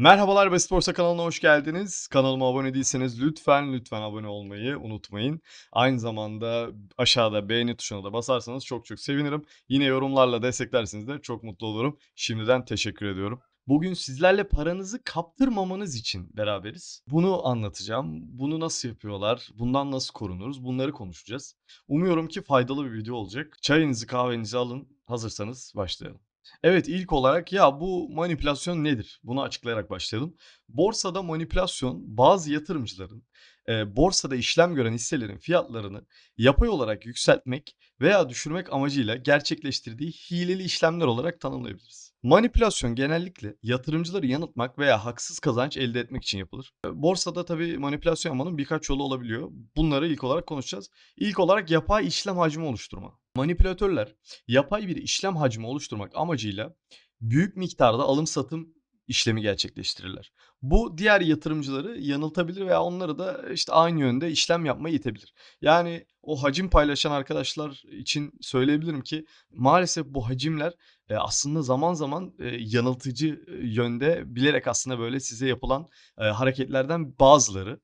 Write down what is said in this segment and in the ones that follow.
Merhabalar Basit Borsa kanalına hoş geldiniz. Kanalıma abone değilseniz lütfen lütfen abone olmayı unutmayın. Aynı zamanda aşağıda beğeni tuşuna da basarsanız çok çok sevinirim. Yine yorumlarla desteklerseniz de çok mutlu olurum. Şimdiden teşekkür ediyorum. Bugün sizlerle paranızı kaptırmamanız için beraberiz. Bunu anlatacağım. Bunu nasıl yapıyorlar? Bundan nasıl korunuruz? Bunları konuşacağız. Umuyorum ki faydalı bir video olacak. Çayınızı kahvenizi alın. Hazırsanız başlayalım. Evet ilk olarak ya bu manipülasyon nedir? Bunu açıklayarak başlayalım. Borsada manipülasyon bazı yatırımcıların e, borsada işlem gören hisselerin fiyatlarını yapay olarak yükseltmek veya düşürmek amacıyla gerçekleştirdiği hileli işlemler olarak tanımlayabiliriz. Manipülasyon genellikle yatırımcıları yanıltmak veya haksız kazanç elde etmek için yapılır. Borsada tabii manipülasyon yapmanın birkaç yolu olabiliyor. Bunları ilk olarak konuşacağız. İlk olarak yapay işlem hacmi oluşturma. Manipülatörler yapay bir işlem hacmi oluşturmak amacıyla büyük miktarda alım satım işlemi gerçekleştirirler. Bu diğer yatırımcıları yanıltabilir veya onları da işte aynı yönde işlem yapmaya itebilir. Yani o hacim paylaşan arkadaşlar için söyleyebilirim ki maalesef bu hacimler e, aslında zaman zaman e, yanıltıcı e, yönde bilerek aslında böyle size yapılan hareketlerden bazıları.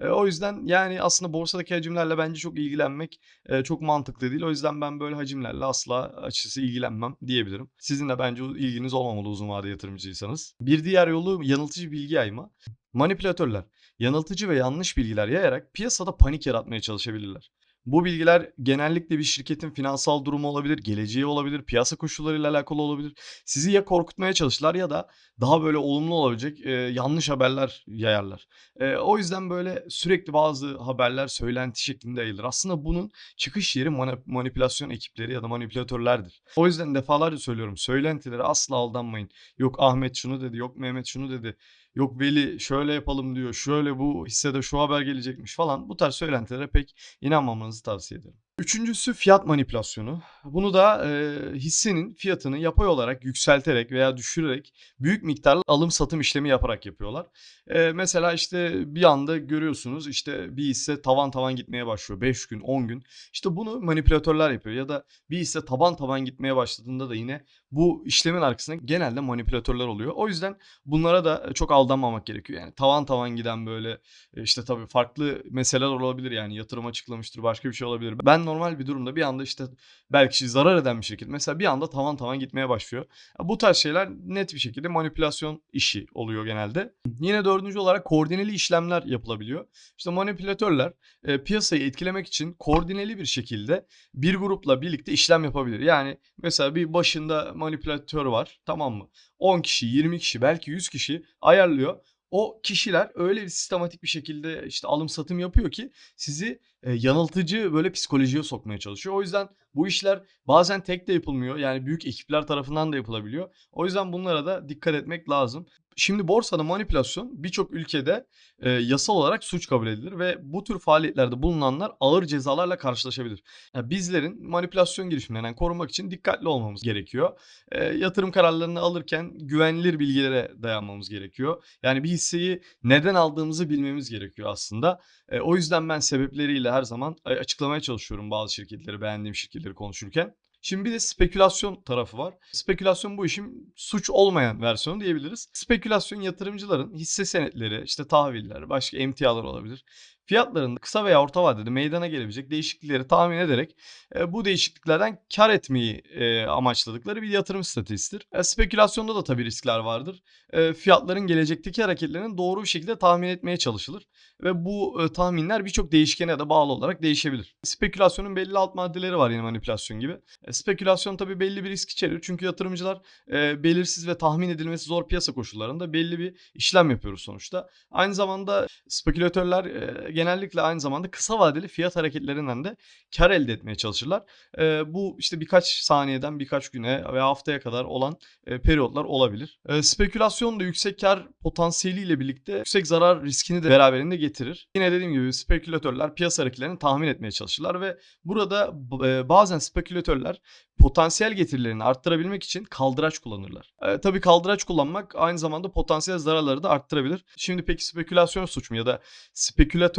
E, o yüzden yani aslında borsadaki hacimlerle bence çok ilgilenmek e, çok mantıklı değil. O yüzden ben böyle hacimlerle asla açıkçası ilgilenmem diyebilirim. Sizin de bence ilginiz olmamalı uzun vade yatırımcıysanız. Bir diğer yolu yanıltıcı bilgi yayma. Manipülatörler yanıltıcı ve yanlış bilgiler yayarak piyasada panik yaratmaya çalışabilirler. Bu bilgiler genellikle bir şirketin finansal durumu olabilir, geleceği olabilir, piyasa koşullarıyla alakalı olabilir. Sizi ya korkutmaya çalışırlar ya da daha böyle olumlu olabilecek e, yanlış haberler yayarlar. E, o yüzden böyle sürekli bazı haberler söylenti şeklinde yayılır. Aslında bunun çıkış yeri mani- manipülasyon ekipleri ya da manipülatörlerdir. O yüzden defalarca söylüyorum söylentilere asla aldanmayın. Yok Ahmet şunu dedi, yok Mehmet şunu dedi. Yok Veli şöyle yapalım diyor, şöyle bu hissede şu haber gelecekmiş falan. Bu tarz söylentilere pek inanmamanızı tavsiye ederim. Üçüncüsü fiyat manipülasyonu. Bunu da e, hissenin fiyatını yapay olarak yükselterek veya düşürerek büyük miktarlı alım satım işlemi yaparak yapıyorlar. E, mesela işte bir anda görüyorsunuz işte bir hisse tavan tavan gitmeye başlıyor 5 gün 10 gün. İşte bunu manipülatörler yapıyor ya da bir hisse taban taban gitmeye başladığında da yine bu işlemin arkasında genelde manipülatörler oluyor. O yüzden bunlara da çok aldanmamak gerekiyor. Yani tavan tavan giden böyle işte tabii farklı meseleler olabilir yani yatırım açıklamıştır başka bir şey olabilir. Ben normal bir durumda bir anda işte belki zarar eden bir şirket mesela bir anda tavan tavan gitmeye başlıyor. Bu tarz şeyler net bir şekilde manipülasyon işi oluyor genelde. Yine dördüncü olarak koordineli işlemler yapılabiliyor. İşte manipülatörler e, piyasayı etkilemek için koordineli bir şekilde bir grupla birlikte işlem yapabilir. Yani mesela bir başında manipülatör var tamam mı? 10 kişi, 20 kişi, belki 100 kişi ayarlıyor. O kişiler öyle bir sistematik bir şekilde işte alım satım yapıyor ki sizi e, yanıltıcı böyle psikolojiye sokmaya çalışıyor. O yüzden bu işler bazen tek de yapılmıyor. Yani büyük ekipler tarafından da yapılabiliyor. O yüzden bunlara da dikkat etmek lazım. Şimdi borsada manipülasyon birçok ülkede e, yasal olarak suç kabul edilir ve bu tür faaliyetlerde bulunanlar ağır cezalarla karşılaşabilir. Yani bizlerin manipülasyon girişimlerinden korunmak için dikkatli olmamız gerekiyor. E, yatırım kararlarını alırken güvenilir bilgilere dayanmamız gerekiyor. Yani bir hisseyi neden aldığımızı bilmemiz gerekiyor aslında. E, o yüzden ben sebepleriyle her zaman açıklamaya çalışıyorum bazı şirketleri, beğendiğim şirketleri konuşurken. Şimdi bir de spekülasyon tarafı var. Spekülasyon bu işin suç olmayan versiyonu diyebiliriz. Spekülasyon yatırımcıların hisse senetleri, işte tahviller, başka emtialar olabilir. Fiyatlarında kısa veya orta vadede meydana gelebilecek değişiklikleri tahmin ederek e, bu değişikliklerden kar etmeyi e, amaçladıkları bir yatırım stratejisidir. E, spekülasyonda da tabii riskler vardır. E, fiyatların gelecekteki hareketlerinin doğru bir şekilde tahmin etmeye çalışılır. Ve bu e, tahminler birçok değişkene de bağlı olarak değişebilir. Spekülasyonun belli alt maddeleri var yine manipülasyon gibi. E, spekülasyon tabii belli bir risk içerir. Çünkü yatırımcılar e, belirsiz ve tahmin edilmesi zor piyasa koşullarında belli bir işlem yapıyoruz sonuçta. Aynı zamanda spekülatörler e, genellikle aynı zamanda kısa vadeli fiyat hareketlerinden de kar elde etmeye çalışırlar. E, bu işte birkaç saniyeden birkaç güne veya haftaya kadar olan e, periyotlar olabilir. E, spekülasyon da yüksek kar potansiyeliyle birlikte yüksek zarar riskini de beraberinde getirir. Yine dediğim gibi spekülatörler piyasa hareketlerini tahmin etmeye çalışırlar ve burada e, bazen spekülatörler potansiyel getirilerini arttırabilmek için kaldıraç kullanırlar. E, tabii kaldıraç kullanmak aynı zamanda potansiyel zararları da arttırabilir. Şimdi peki spekülasyon suç mu ya da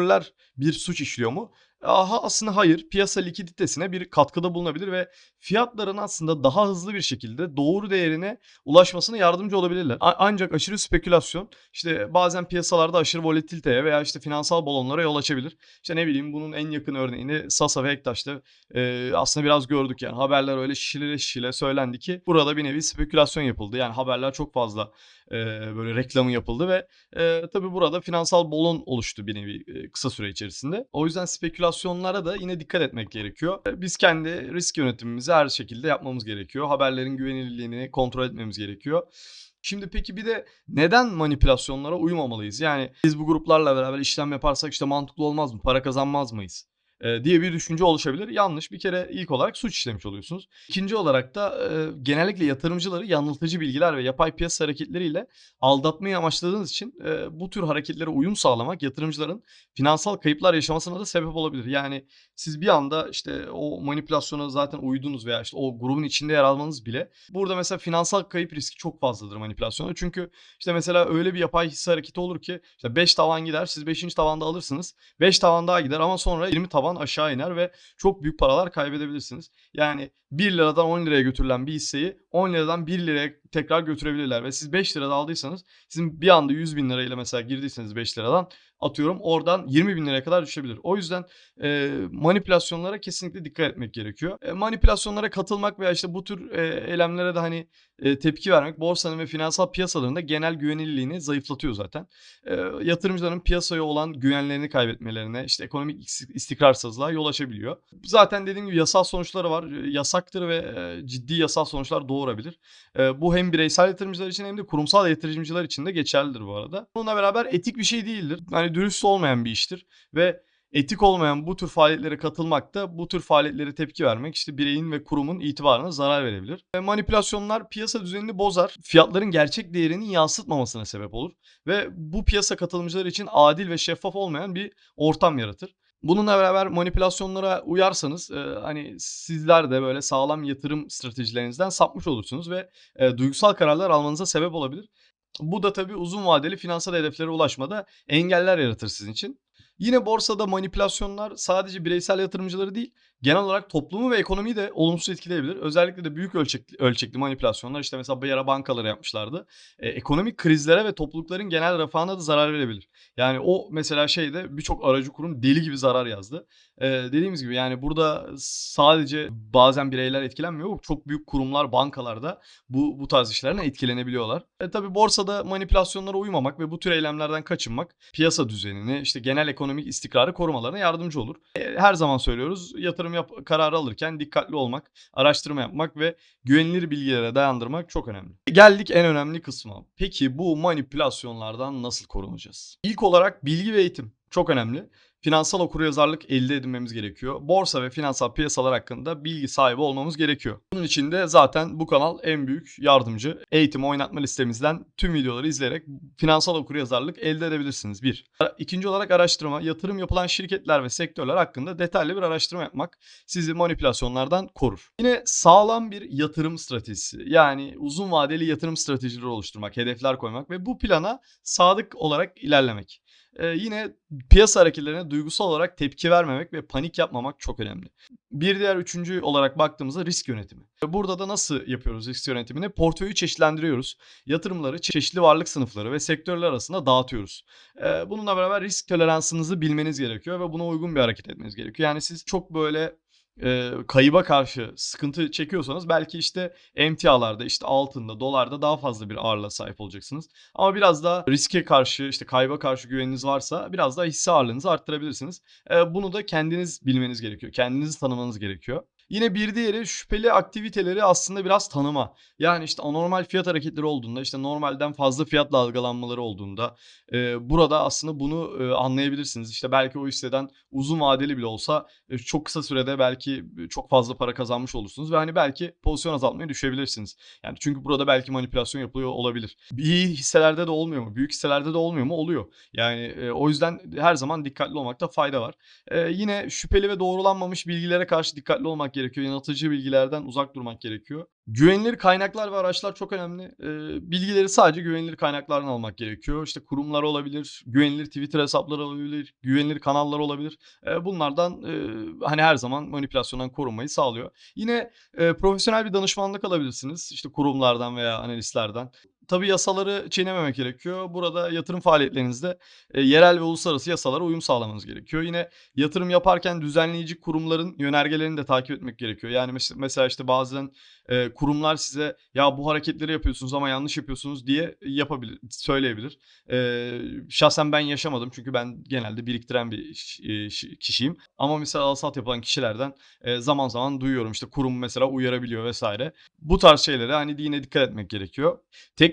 spekülatörler bir suç işliyor mu? Aha, aslında hayır. Piyasa likiditesine bir katkıda bulunabilir ve fiyatların aslında daha hızlı bir şekilde doğru değerine ulaşmasına yardımcı olabilirler. A- ancak aşırı spekülasyon işte bazen piyasalarda aşırı volatiliteye veya işte finansal balonlara yol açabilir. İşte ne bileyim bunun en yakın örneğini Sasa ve Ektaş'ta e, aslında biraz gördük yani. Haberler öyle şişile şişile söylendi ki burada bir nevi spekülasyon yapıldı. Yani haberler çok fazla e, böyle reklamı yapıldı ve e, tabii burada finansal balon oluştu bir nevi e, kısa süre içerisinde. O yüzden spekülasyonlara da yine dikkat etmek gerekiyor. E, Biz kendi risk yönetimimizi her şekilde yapmamız gerekiyor. Haberlerin güvenilirliğini kontrol etmemiz gerekiyor. Şimdi peki bir de neden manipülasyonlara uymamalıyız? Yani biz bu gruplarla beraber işlem yaparsak işte mantıklı olmaz mı? Para kazanmaz mıyız? E, diye bir düşünce oluşabilir. Yanlış. Bir kere ilk olarak suç işlemiş oluyorsunuz. İkinci olarak da e, genellikle yatırımcıları yanıltıcı bilgiler ve yapay piyasa hareketleriyle aldatmayı amaçladığınız için e, bu tür hareketlere uyum sağlamak yatırımcıların finansal kayıplar yaşamasına da sebep olabilir. Yani siz bir anda işte o manipülasyona zaten uydunuz veya işte o grubun içinde yer almanız bile burada mesela finansal kayıp riski çok fazladır manipülasyonda. Çünkü işte mesela öyle bir yapay hisse hareketi olur ki işte 5 tavan gider siz 5. tavanda alırsınız. 5 tavan daha gider ama sonra 20 tavan aşağı iner ve çok büyük paralar kaybedebilirsiniz. Yani 1 liradan 10 liraya götürülen bir hisseyi 10 liradan 1 liraya tekrar götürebilirler. Ve siz 5 lirada aldıysanız sizin bir anda 100 bin lirayla mesela girdiyseniz 5 liradan atıyorum oradan 20 bin liraya kadar düşebilir. O yüzden e, manipülasyonlara kesinlikle dikkat etmek gerekiyor. E, manipülasyonlara katılmak veya işte bu tür e, eylemlere de hani e, tepki vermek borsanın ve finansal piyasaların da genel güvenilirliğini zayıflatıyor zaten. E, yatırımcıların piyasaya olan güvenlerini kaybetmelerine işte ekonomik is- istikrarsızlığa yol açabiliyor. Zaten dediğim gibi yasal sonuçları var. E, Yasaktır ve ciddi yasal sonuçlar doğurabilir. Bu hem bireysel yatırımcılar için hem de kurumsal yatırımcılar için de geçerlidir bu arada. Bununla beraber etik bir şey değildir. Hani dürüst olmayan bir iştir ve etik olmayan bu tür faaliyetlere katılmak da bu tür faaliyetlere tepki vermek işte bireyin ve kurumun itibarına zarar verebilir. E, manipülasyonlar piyasa düzenini bozar, fiyatların gerçek değerini yansıtmamasına sebep olur ve bu piyasa katılımcıları için adil ve şeffaf olmayan bir ortam yaratır. Bununla beraber manipülasyonlara uyarsanız e, hani sizler de böyle sağlam yatırım stratejilerinizden sapmış olursunuz ve e, duygusal kararlar almanıza sebep olabilir. Bu da tabii uzun vadeli finansal hedeflere ulaşmada engeller yaratır sizin için. Yine borsada manipülasyonlar sadece bireysel yatırımcıları değil, genel olarak toplumu ve ekonomiyi de olumsuz etkileyebilir. Özellikle de büyük ölçekli, ölçekli manipülasyonlar işte mesela bir ara bankaları yapmışlardı. E, ekonomik krizlere ve toplulukların genel refahına da zarar verebilir. Yani o mesela şeyde birçok aracı kurum deli gibi zarar yazdı. E, dediğimiz gibi yani burada sadece bazen bireyler etkilenmiyor. Çok büyük kurumlar, bankalarda bu bu tarz işlerden etkilenebiliyorlar. E tabi borsada manipülasyonlara uymamak ve bu tür eylemlerden kaçınmak piyasa düzenini, işte genel ekonomik istikrarı korumalarına yardımcı olur. E, her zaman söylüyoruz yatırım yap kararı alırken dikkatli olmak, araştırma yapmak ve güvenilir bilgilere dayandırmak çok önemli. Geldik en önemli kısma. Peki bu manipülasyonlardan nasıl korunacağız? İlk olarak bilgi ve eğitim çok önemli finansal okuryazarlık elde edinmemiz gerekiyor. Borsa ve finansal piyasalar hakkında bilgi sahibi olmamız gerekiyor. Bunun için de zaten bu kanal en büyük yardımcı. Eğitim oynatma listemizden tüm videoları izleyerek finansal okuryazarlık elde edebilirsiniz. Bir. İkinci olarak araştırma. Yatırım yapılan şirketler ve sektörler hakkında detaylı bir araştırma yapmak sizi manipülasyonlardan korur. Yine sağlam bir yatırım stratejisi. Yani uzun vadeli yatırım stratejileri oluşturmak, hedefler koymak ve bu plana sadık olarak ilerlemek. Ee, yine piyasa hareketlerine duygusal olarak tepki vermemek ve panik yapmamak çok önemli. Bir diğer üçüncü olarak baktığımızda risk yönetimi. Burada da nasıl yapıyoruz risk yönetimini? Portföyü çeşitlendiriyoruz. Yatırımları çeşitli varlık sınıfları ve sektörler arasında dağıtıyoruz. Ee, bununla beraber risk toleransınızı bilmeniz gerekiyor ve buna uygun bir hareket etmeniz gerekiyor. Yani siz çok böyle e, kayıba karşı sıkıntı çekiyorsanız belki işte emtialarda işte altında dolarda daha fazla bir ağırlığa sahip olacaksınız. Ama biraz da riske karşı işte kayba karşı güveniniz varsa biraz daha hisse ağırlığınızı arttırabilirsiniz. E, bunu da kendiniz bilmeniz gerekiyor. Kendinizi tanımanız gerekiyor. Yine bir diğeri şüpheli aktiviteleri aslında biraz tanıma. Yani işte anormal fiyat hareketleri olduğunda işte normalden fazla fiyat dalgalanmaları olduğunda e, burada aslında bunu e, anlayabilirsiniz. İşte belki o hisseden uzun vadeli bile olsa e, çok kısa sürede belki çok fazla para kazanmış olursunuz ve hani belki pozisyon azaltmaya düşebilirsiniz. Yani çünkü burada belki manipülasyon yapılıyor olabilir. İyi hisselerde de olmuyor mu? Büyük hisselerde de olmuyor mu? Oluyor. Yani e, o yüzden her zaman dikkatli olmakta fayda var. E, yine şüpheli ve doğrulanmamış bilgilere karşı dikkatli olmak. Yanıltıcı bilgilerden uzak durmak gerekiyor. Güvenilir kaynaklar ve araçlar çok önemli. Eee, bilgileri sadece güvenilir kaynaklardan almak gerekiyor. İşte kurumlar olabilir, güvenilir Twitter hesapları olabilir, güvenilir kanallar olabilir. Eee, bunlardan, eee, hani, her zaman manipülasyondan korunmayı sağlıyor. Yine, eee, profesyonel bir danışmanlık alabilirsiniz, işte, kurumlardan veya analistlerden. Tabii yasaları çiğnememek gerekiyor. Burada yatırım faaliyetlerinizde, eee, yerel ve uluslararası yasalara uyum sağlamanız gerekiyor. Yine yatırım yaparken düzenleyici kurumların yönergelerini de takip etmek gerekiyor. Yani mes mesela, işte, bazen, eee, kurumlar size "Ya, bu hareketleri yapıyorsunuz ama yanlış yapıyorsunuz." diye yapabilir söyleyebilir. Eee, şahsen ben yaşamadım çünkü ben genelde biriktiren bir ş kişiyim ama mesela al-sat yapan kişilerden, eee, zaman zaman duyuyorum. İşte, kurum mesela uyarabiliyor vs. Bu tarz şeylere, hani, yine dikkat etmek gerekiyor.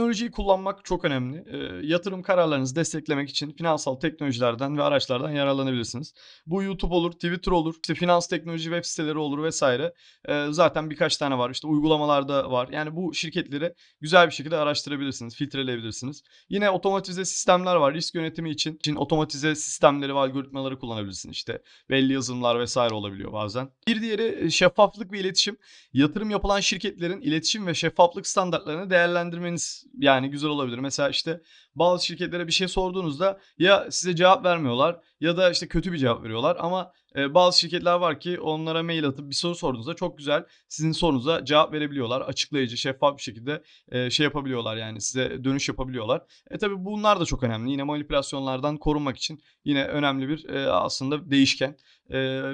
Teknolojiyi kullanmak çok önemli. Eee, yatırım kararlarınızı desteklemek için finansal teknolojilerden ve araçlardan yararlanabilirsiniz. Bu YouTube olur, Twitter olur, işte, finans teknoloji web siteleri olur vs. Eee, zaten birkaç tane var. İşte, uygulamalar da var. Yani bu şirketleri güzel bir şekilde araştırabilirsiniz, filtreleyebilirsiniz. Yine otomatize sistemler var. Risk yönetimi için için otomatize sistemleri ve algoritmaları kullanabilirsiniz. İşte, belli yazılımlar vs. olabiliyor bazen. Bir diğeri, eee, şeffaflık ve iletişim. Yatırım yapılan şirketlerin iletişim ve şeffaflık standartlarını değerlendirmeniz, yani, güzel olabilir. Mesela, işte, bazı şirketlere bir şey sorduğunuzda ya size cevap vermiyorlar ya da, işte, kötü bir cevap veriyorlar ama, bazı şirketler var ki onlara mail atıp bir soru sorduğunuzda çok güzel sizin sorunuza cevap verebiliyorlar. Açıklayıcı, şeffaf bir şekilde, şey yapabiliyorlar, yani, size dönüş yapabiliyorlar. E, tabii bunlar da çok önemli. Yine manipülasyonlardan korunmak için yine önemli bir, aslında değişken.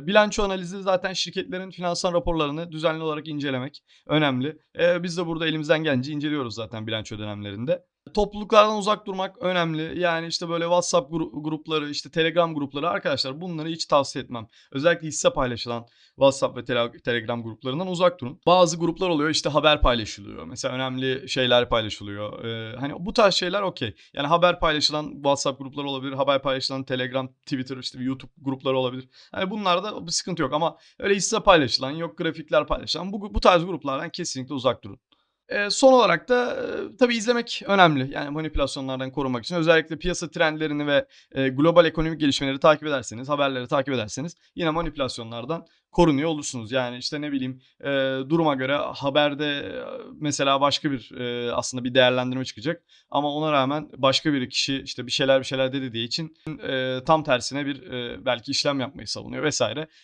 Bilanço analizi zaten şirketlerin finansal raporlarını düzenli olarak incelemek önemli. Biz de burada elimizden gelince inceliyoruz zaten bilanço dönemlerinde. Topluluklardan uzak durmak önemli. Yani, işte, böyle WhatsApp gru grupları, işte, Telegram grupları arkadaşlar bunları hiç tavsiye etmem. Özellikle hisse paylaşılan WhatsApp ve tele Telegram gruplarından uzak durun. Bazı gruplar oluyor, işte, haber paylaşılıyor. Mesela önemli şeyler paylaşılıyor. Eee, hani, bu tarz şeyler okay. Yani, haber paylaşılan WhatsApp grupları olabilir, haber paylaşılan Telegram, Twitter, işte, YouTube grupları olabilir. Hani, bunlarda bir sıkıntı yok ama öyle hisse paylaşılan, yok grafikler paylaşılan bu bu tarz gruplardan kesinlikle uzak durun. Eee, son olarak da, eee, tabii izlemek önemli. Yani, manipülasyonlardan korunmak için. Özellikle piyasa trendlerini ve, eee, global ekonomik gelişmeleri takip ederseniz, haberleri takip ederseniz yine manipülasyonlardan korunuyor olursunuz. Yani, işte, ne bileyim, eee, duruma göre haberde, mesela başka bir, eee, aslında bir değerlendirme çıkacak ama ona rağmen başka bir kişi, işte, bir şeyler bir şeyler dedi diye için, eee, tam tersine bir, eee, belki işlem yapmayı savunuyor vs.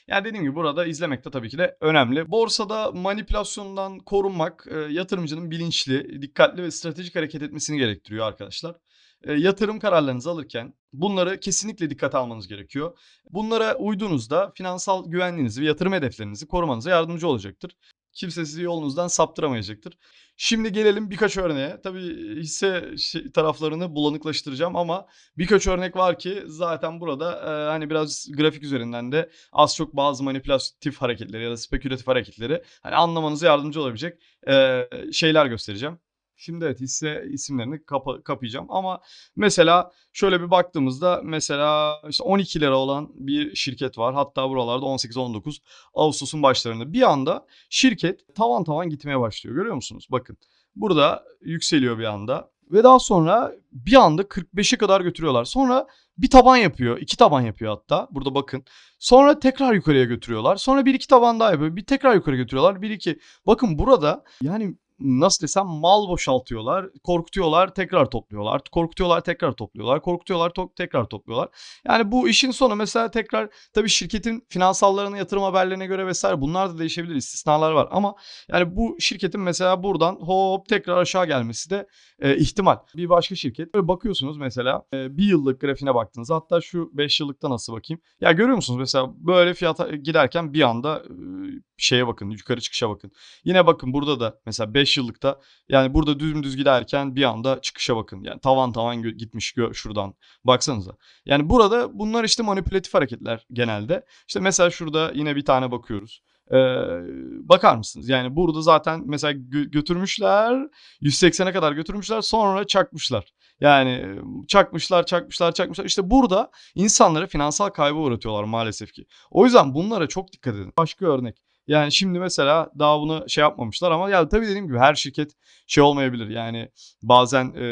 Yani, dediğim gibi burada izlemek de tabii ki de önemli. Borsada manipülasyondan korunmak, eee, yatırımcının bilinçli, dikkatli ve stratejik hareket etmesini gerektiriyor arkadaşlar. Yatırım kararlarınızı alırken bunları kesinlikle dikkate almanız gerekiyor. Bunlara uyduğunuzda finansal güvenliğinizi ve yatırım hedeflerinizi korumanıza yardımcı olacaktır. Kimse sizi yolunuzdan saptıramayacaktır. Şimdi gelelim birkaç örneğe. Tabii hisse taraflarını bulanıklaştıracağım ama birkaç örnek var ki zaten burada, eee, hani, biraz grafik üzerinden de az çok bazı manipülatif hareketleri ya da spekülatif hareketleri, hani, anlamanıza yardımcı olabilecek, eee, şeyler göstereceğim. Şimdi evet, hisse isimlerini kapa kapayacağım ama mesela şöyle bir baktığımızda mesela, işte, £12 olan bir şirket var. Hatta buralarda 18-19 ağustos'un başlarında. Bir anda şirket tavan tavan gitmeye başlıyor. Görüyor musunuz? Bakın. Burada yükseliyor bir anda ve daha sonra bir anda 45'e kadar götürüyorlar. Sonra bir taban yapıyor, 2 taban yapıyor hatta. Burada bakın. Sonra tekrar yukarıya götürüyorlar. Sonra 1-2 taban daha yapıyor. Bir tekrar yukarı götürüyorlar. 1-2 Bakın burada, yani, nasıl desem mal boşaltıyorlar, korkutuyorlar, tekrar topluyorlar, korkutuyorlar, tekrar topluyorlar, korkutuyorlar, to tekrar topluyorlar. Yani, bu işin sonu mesela tekrar tabii şirketin finansallarına, yatırım haberlerine göre vs. bunlar da değişebilir, istisnalar var ama, yani, bu şirketin mesela buradan hop tekrar aşağı gelmesi de, eee, ihtimal. Bir başka şirket, böyle bakıyorsunuz mesela, eee, 1 yıllık grafiğine baktığınızda hatta şu 5 yıllıkta nasıl bakayım? Ya, görüyor musunuz mesela böyle fiyata giderken bir anda, ııı, şeye bakın, yukarı çıkışa bakın. Yine bakın burada da mesela 5 yıllıkta, yani, burada dümdüz giderken bir anda çıkışa bakın. Yani, tavan tavan gitmiş şuradan. Baksanıza. Yani, burada bunlar, işte, manipülatif hareketler genelde. İşte, mesela şurada yine bir tane bakıyoruz. Eee, bakar mısınız? Yani, burada zaten mesela gö götürmüşler, 180'e kadar götürmüşler, sonra çakmışlar. Yani, çakmışlar, çakmışlar, çakmışlar. İşte, burada insanları finansal kayba uğratıyorlar maalesef ki. O yüzden bunlara çok dikkat edin. Başka örnek. Yani şimdi mesela daha bunu şey yapmamışlar ama ya tabii dediğim gibi her şirket şey olmayabilir. Yani bazen e,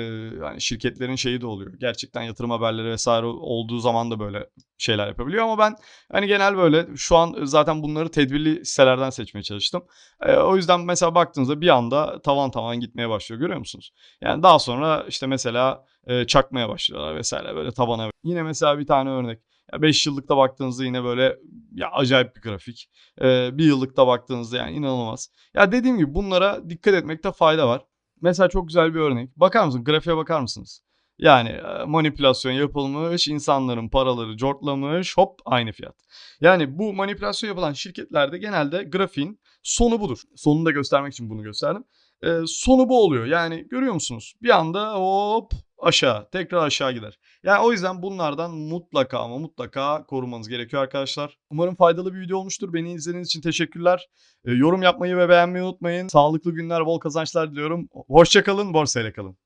yani şirketlerin şeyi de oluyor. Gerçekten yatırım haberleri vesaire olduğu zaman da böyle şeyler yapabiliyor ama ben hani genel böyle şu an zaten bunları tedbirli sitelerden seçmeye çalıştım. E, o yüzden mesela baktığınızda bir anda tavan tavan gitmeye başlıyor görüyor musunuz? Yani daha sonra işte mesela e, çakmaya başlıyorlar vesaire böyle tabana. Yine mesela bir tane örnek. 5 yıllıkta baktığınızda yine böyle ya acayip bir grafik. Ee, bir yıllıkta baktığınızda yani inanılmaz. Ya dediğim gibi bunlara dikkat etmekte fayda var. Mesela çok güzel bir örnek. Bakar mısın? Grafiğe bakar mısınız? Yani e, manipülasyon yapılmış, insanların paraları cortlamış, hop aynı fiyat. Yani bu manipülasyon yapılan şirketlerde genelde grafiğin sonu budur. Sonunu da göstermek için bunu gösterdim. Ee, sonu bu oluyor. Yani görüyor musunuz? Bir anda hop aşağı, tekrar aşağı gider. Yani o yüzden bunlardan mutlaka ama mutlaka korumanız gerekiyor arkadaşlar. Umarım faydalı bir video olmuştur. Beni izlediğiniz için teşekkürler. Ee, yorum yapmayı ve beğenmeyi unutmayın. Sağlıklı günler, bol kazançlar diliyorum. Hoşçakalın, borsayla kalın.